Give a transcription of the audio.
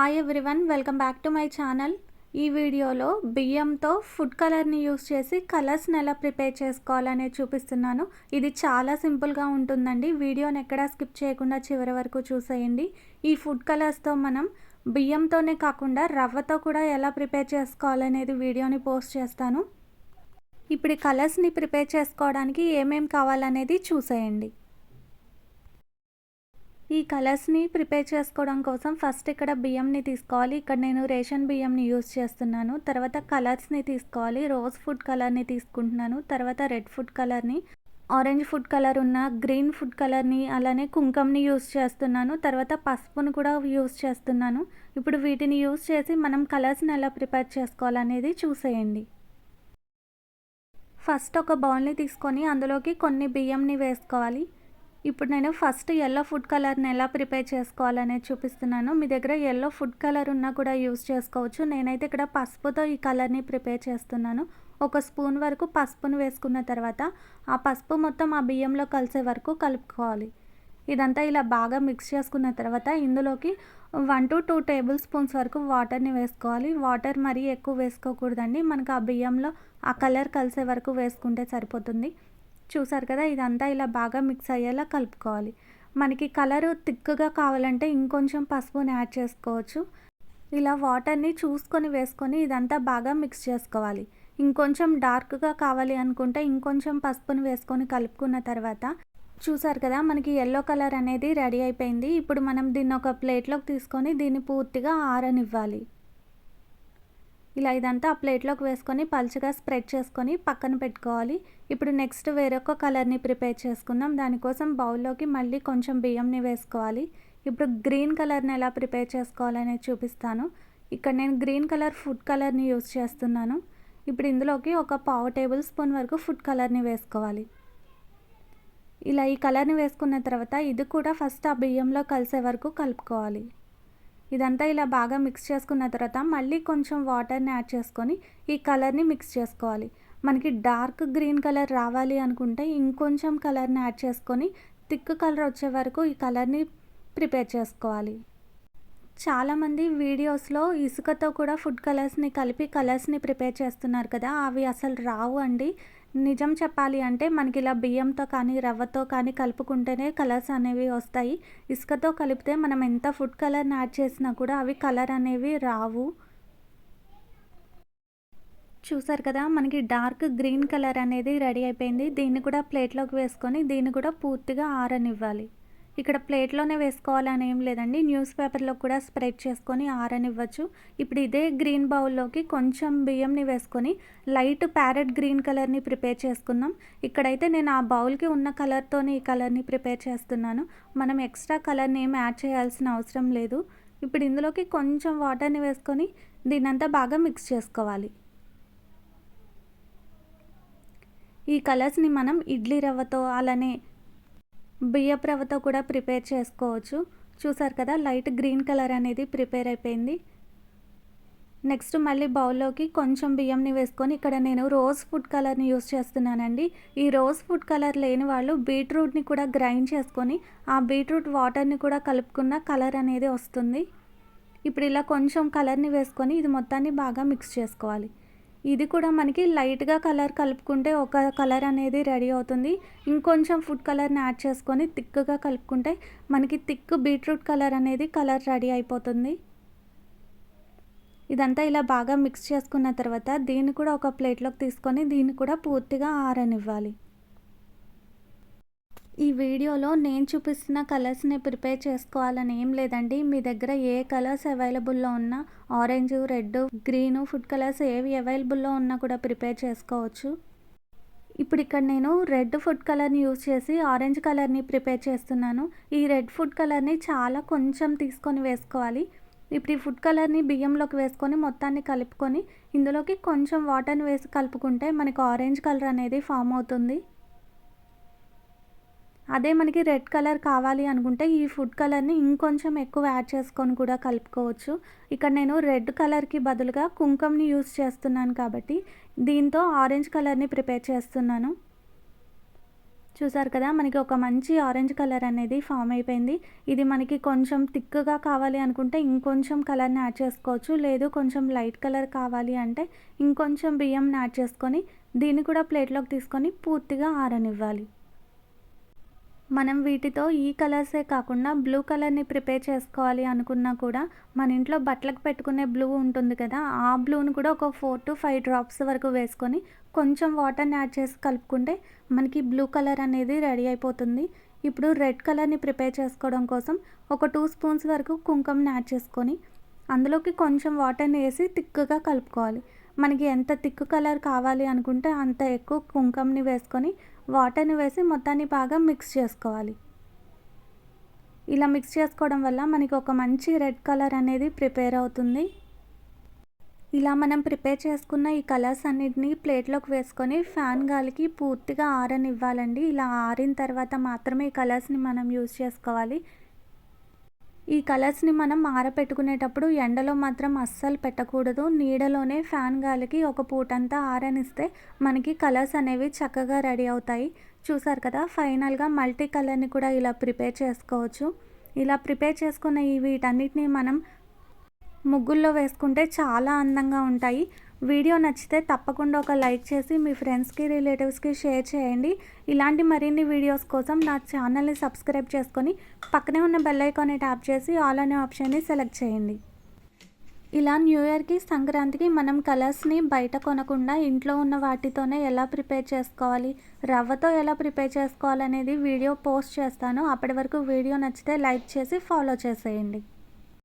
Hi everyone welcome back to my channel ఈ వీడియోలో బియ్యంతో ఫుడ్ కలర్ని యూస్ చేసి కలర్స్ని ఎలా ప్రిపేర్ చేసుకోవాలనే చూపిస్తున్నాను. ఇది చాలా సింపుల్గా ఉంటుందండి. వీడియోని ఎక్కడా స్కిప్ చేయకుండా చివరి వరకు చూసేయండి. ఈ ఫుడ్ కలర్స్తో మనం బియ్యంతోనే కాకుండా రవ్వతో కూడా ఎలా ప్రిపేర్ చేసుకోవాలనేది వీడియోని పోస్ట్ చేస్తాను. ఇప్పుడు కలర్స్ని ప్రిపేర్ చేసుకోవడానికి ఏమేమి కావాలనేది చూసేయండి. ఈ కలర్స్ని ప్రిపేర్ చేసుకోవడం కోసం ఫస్ట్ ఇక్కడ బియ్యంని తీసుకోవాలి. ఇక్కడ నేను రేషన్ బియ్యంని యూస్ చేస్తున్నాను. తర్వాత కలర్స్ని తీసుకోవాలి. రోజ్ ఫుడ్ కలర్ని తీసుకుంటున్నాను. తర్వాత రెడ్ ఫుడ్ కలర్ని ఆరెంజ్ ఫుడ్ కలర్ ఉన్న గ్రీన్ ఫుడ్ కలర్ని అలానే కుంకంని యూస్ చేస్తున్నాను. తర్వాత పసుపును కూడా యూస్ చేస్తున్నాను. ఇప్పుడు వీటిని యూస్ చేసి మనం కలర్స్ని ఎలా ప్రిపేర్ చేసుకోవాలనేది చూసేయండి. ఫస్ట్ ఒక బౌల్ని తీసుకొని అందులోకి కొన్ని బియ్యంని వేసుకోవాలి. ఇప్పుడు నేను ఫస్ట్ ఎల్లో ఫుడ్ కలర్ని ఎలా ప్రిపేర్ చేసుకోవాలనేది చూపిస్తున్నాను. మీ దగ్గర ఎల్లో ఫుడ్ కలర్ ఉన్నా కూడా యూస్ చేసుకోవచ్చు. నేనైతే ఇక్కడ పసుపుతో ఈ కలర్ని ప్రిపేర్ చేస్తున్నాను. ఒక స్పూన్ వరకు పసుపును వేసుకున్న తర్వాత ఆ పసుపు మొత్తం ఆ బియ్యంలో కలిసే వరకు కలుపుకోవాలి. ఇదంతా ఇలా బాగా మిక్స్ చేసుకున్న తర్వాత ఇందులోకి one to two tablespoons వరకు వాటర్ని వేసుకోవాలి. వాటర్ మరీ ఎక్కువ వేసుకోకూడదండి. మనకు ఆ బియ్యంలో ఆ కలర్ కలిసే వరకు వేసుకుంటే సరిపోతుంది. చూసారు కదా ఇదంతా ఇలా బాగా మిక్స్ అయ్యేలా కలుపుకోవాలి. మనకి కలర్ థిక్గా కావాలంటే ఇంకొంచెం పసుపుని యాడ్ చేసుకోవచ్చు. ఇలా వాటర్ని చూసుకొని వేసుకొని ఇదంతా బాగా మిక్స్ చేసుకోవాలి. ఇంకొంచెం డార్క్గా కావాలి అనుకుంటే ఇంకొంచెం పసుపుని వేసుకొని కలుపుకున్న తర్వాత చూసారు కదా మనకి ఎల్లో కలర్ అనేది రెడీ అయిపోయింది. ఇప్పుడు మనం దీన్ని ఒక ప్లేట్లోకి తీసుకొని దీన్ని పూర్తిగా ఆరనివ్వాలి. ఇలా ఇదంతా ఆ ప్లేట్లోకి వేసుకొని పలుచగా స్ప్రెడ్ చేసుకొని పక్కన పెట్టుకోవాలి. ఇప్పుడు నెక్స్ట్ వేరొక కలర్ని ప్రిపేర్ చేసుకుందాం. దానికోసం బౌల్లోకి మళ్ళీ కొంచెం బియ్యంని వేసుకోవాలి. ఇప్పుడు గ్రీన్ కలర్ని ఎలా ప్రిపేర్ చేసుకోవాలనేది చూపిస్తాను. ఇక్కడ నేను గ్రీన్ కలర్ ఫుడ్ కలర్ని యూజ్ చేస్తున్నాను. ఇప్పుడు ఇందులోకి ఒక పావు టేబుల్ స్పూన్ వరకు ఫుడ్ కలర్ని వేసుకోవాలి. ఇలా ఈ కలర్ని వేసుకున్న తర్వాత ఇది కూడా ఫస్ట్ ఆ బియ్యంలో కలిసే వరకు కలుపుకోవాలి. ఇదంతా ఇలా బాగా మిక్స్ చేసుకున్న తర్వాత మళ్ళీ కొంచెం వాటర్ని యాడ్ చేసుకొని ఈ కలర్ని మిక్స్ చేసుకోవాలి. మనకి డార్క్ గ్రీన్ కలర్ రావాలి అనుకుంటే ఇంకొంచెం కలర్ని యాడ్ చేసుకొని థిక్ కలర్ వచ్చే వరకు ఈ కలర్ని ప్రిపేర్ చేసుకోవాలి. చాలామంది వీడియోస్లో ఇసుకతో కూడా ఫుడ్ కలర్స్ని కలిపి కలర్స్ని ప్రిపేర్ చేస్తున్నారు కదా అవి అసలు రావు అండి. నిజం చెప్పాలి అంటే మనకి ఇలా బియ్యంతో కానీ రవ్వతో కానీ కలుపుకుంటేనే కలర్స్ అనేవి వస్తాయి. ఇసుకతో కలిపితే మనం ఎంత ఫుడ్ కలర్ని యాడ్ చేసినా కూడా అవి కలర్ అనేవి రావు. చూసారు కదా మనకి డార్క్ గ్రీన్ కలర్ అనేది రెడీ అయిపోయింది. దీన్ని కూడా ప్లేట్లోకి వేసుకొని దీన్ని కూడా పూర్తిగా ఆరనివ్వాలి. ఇక్కడ ప్లేట్లోనే వేసుకోవాలని ఏం లేదండి. న్యూస్ పేపర్లో కూడా స్ప్రెడ్ చేసుకొని ఆరనివ్వచ్చు. ఇప్పుడు ఇదే గ్రీన్ బౌల్లోకి కొంచెం బియ్యంని వేసుకొని లైట్ ప్యారెట్ గ్రీన్ కలర్ని ప్రిపేర్ చేసుకుందాం. ఇక్కడైతే నేను ఆ బౌల్కి ఉన్న కలర్తోనే ఈ కలర్ని ప్రిపేర్ చేస్తున్నాను. మనం ఎక్స్ట్రా కలర్ని ఏం యాడ్ చేయాల్సిన అవసరం లేదు. ఇప్పుడు ఇందులోకి కొంచెం వాటర్ని వేసుకొని దీన్నంతా బాగా మిక్స్ చేసుకోవాలి. ఈ కలర్స్ని మనం ఇడ్లీ రవ్వతో అలానే బియ్యపు రవ్వతో కూడా ప్రిపేర్ చేసుకోవచ్చు. చూసారు కదా లైట్ గ్రీన్ కలర్ అనేది ప్రిపేర్ అయిపోయింది. నెక్స్ట్ మళ్ళీ బౌల్లోకి కొంచెం బియ్యంని వేసుకొని ఇక్కడ నేను రోజ్ ఫుడ్ కలర్ని యూస్ చేస్తున్నానండి. ఈ రోజ్ ఫుడ్ కలర్ లేని వాళ్ళు బీట్రూట్ని కూడా గ్రైండ్ చేసుకొని ఆ బీట్రూట్ వాటర్ని కూడా కలుపుకున్న కలర్ అనేది వస్తుంది. ఇప్పుడు ఇలా కొంచెం కలర్ని వేసుకొని ఇది మొత్తాన్ని బాగా మిక్స్ చేసుకోవాలి. ఇది కూడా మనకి లైట్గా కలర్ కలుపుకుంటే ఒక కలర్ అనేది రెడీ అవుతుంది. ఇంకొంచెం ఫుడ్ కలర్ని యాడ్ చేసుకొని థిక్గా కలుపుకుంటే మనకి థిక్ బీట్రూట్ కలర్ అనేది కలర్ రెడీ అయిపోతుంది. ఇదంతా ఇలా బాగా మిక్స్ చేసుకున్న తర్వాత దీన్ని కూడా ఒక ప్లేట్లోకి తీసుకొని దీన్ని కూడా పూర్తిగా ఆరనివ్వాలి. ఈ వీడియోలో నేను చూపిస్తున్న కలర్స్ని ప్రిపేర్ చేసుకోవాలని ఏం లేదండి. మీ దగ్గర ఏ కలర్స్ అవైలబుల్లో ఉన్నా orange red green food colours ఏవి అవైలబుల్లో ఉన్నా కూడా ప్రిపేర్ చేసుకోవచ్చు. ఇప్పుడు ఇక్కడ నేను రెడ్ ఫుడ్ కలర్ని యూజ్ చేసి ఆరెంజ్ కలర్ని ప్రిపేర్ చేస్తున్నాను. ఈ రెడ్ ఫుడ్ కలర్ని చాలా కొంచెం తీసుకొని వేసుకోవాలి. ఇప్పుడు ఈ ఫుడ్ కలర్ని బియ్యంలోకి వేసుకొని మొత్తాన్ని కలుపుకొని ఇందులోకి కొంచెం వాటర్ని వేసి కలుపుకుంటే మనకు ఆరెంజ్ కలర్ అనేది ఫామ్ అవుతుంది. అదే మనకి రెడ్ కలర్ కావాలి అనుకుంటే ఈ ఫుడ్ కలర్ని ఇంకొంచెం ఎక్కువ యాడ్ చేసుకొని కూడా కలుపుకోవచ్చు. ఇక్కడ నేను రెడ్ కలర్కి బదులుగా కుంకుమని యూస్ చేస్తున్నాను కాబట్టి దీంతో ఆరెంజ్ కలర్ని ప్రిపేర్ చేస్తున్నాను. చూసారు కదా మనకి ఒక మంచి ఆరెంజ్ కలర్ అనేది ఫామ్ అయిపోయింది. ఇది మనకి కొంచెం థిక్గా కావాలి అనుకుంటే ఇంకొంచెం కలర్ని యాడ్ చేసుకోవచ్చు. లేదు కొంచెం లైట్ కలర్ కావాలి అంటే ఇంకొంచెం బియ్యంని యాడ్ చేసుకొని దీన్ని కూడా ప్లేట్లోకి తీసుకొని పూర్తిగా ఆరనివ్వాలి. మనం వీటితో ఈ కలర్సే కాకుండా బ్లూ కలర్ని ప్రిపేర్ చేసుకోవాలి అనుకున్నా కూడా మన ఇంట్లో బట్టలకు పెట్టుకునే బ్లూ ఉంటుంది కదా ఆ బ్లూని కూడా ఒక ఫోర్ టు ఫైవ్ డ్రాప్స్ వరకు వేసుకొని కొంచెం వాటర్ని యాడ్ చేసి కలుపుకుంటే మనకి బ్లూ కలర్ అనేది రెడీ అయిపోతుంది. ఇప్పుడు రెడ్ కలర్ని ప్రిపేర్ చేసుకోవడం కోసం ఒక టూ స్పూన్స్ వరకు కుంకుమని యాడ్ చేసుకొని అందులోకి కొంచెం వాటర్ని వేసి తిక్కుగా కలుపుకోవాలి. మనకి ఎంత తిక్కు కలర్ కావాలి అనుకుంటే అంత ఎక్కువ కుంకుమని వేసుకొని వాటర్ని వేసి మొత్తాన్ని బాగా మిక్స్ చేసుకోవాలి. ఇలా మిక్స్ చేసుకోవడం వల్ల మనకి ఒక మంచి రెడ్ కలర్ అనేది ప్రిపేర్ అవుతుంది. ఇలా మనం ప్రిపేర్ చేసుకున్న ఈ కలర్స్ అన్నిటిని ప్లేట్లోకి వేసుకొని ఫ్యాన్ గాలికి పూర్తిగా ఆరనివ్వాలండి. ఇలా ఆరిన తర్వాత మాత్రమే ఈ కలర్స్ని మనం యూజ్ చేసుకోవాలి. ఈ కలర్స్ని మనం ఆరపెట్టుకునేటప్పుడు ఎండలో మాత్రం అస్సలు పెట్టకూడదు. నీడలోనే ఫ్యాన్ గాలికి ఒక పూటంతా ఆరనిస్తే మనకి కలర్స్ అనేవి చక్కగా రెడీ అవుతాయి. చూసారు కదా ఫైనల్గా మల్టీ కలర్ని కూడా ఇలా ప్రిపేర్ చేసుకోవచ్చు. ఇలా ప్రిపేర్ చేసుకున్న ఈ వీటన్నిటిని మనం ముగ్గుల్లో వేసుకుంటే చాలా అందంగా ఉంటాయి. వీడియో నచ్చితే తప్పకుండా ఒక లైక్ చేసి మీ ఫ్రెండ్స్కి రిలేటివ్స్కి షేర్ చేయండి. ఇలాంటి మరిన్ని వీడియోస్ కోసం నా ఛానల్ని సబ్స్క్రైబ్ చేసుకొని పక్కనే ఉన్న బెల్ ఐకాన్ని ట్యాప్ చేసి ఆల్ అనే ఆప్షన్ని సెలెక్ట్ చేయండి. ఇలా న్యూ ఇయర్కి సంక్రాంతికి మనం కలర్స్ని బయట కొనకుండా ఇంట్లో ఉన్న వాటితోనే ఎలా ప్రిపేర్ చేసుకోవాలి రవ్వతో ఎలా ప్రిపేర్ చేసుకోవాలనేది వీడియో పోస్ట్ చేస్తాను. అప్పటి వరకు వీడియో నచ్చితే లైక్ చేసి ఫాలో చేసేయండి.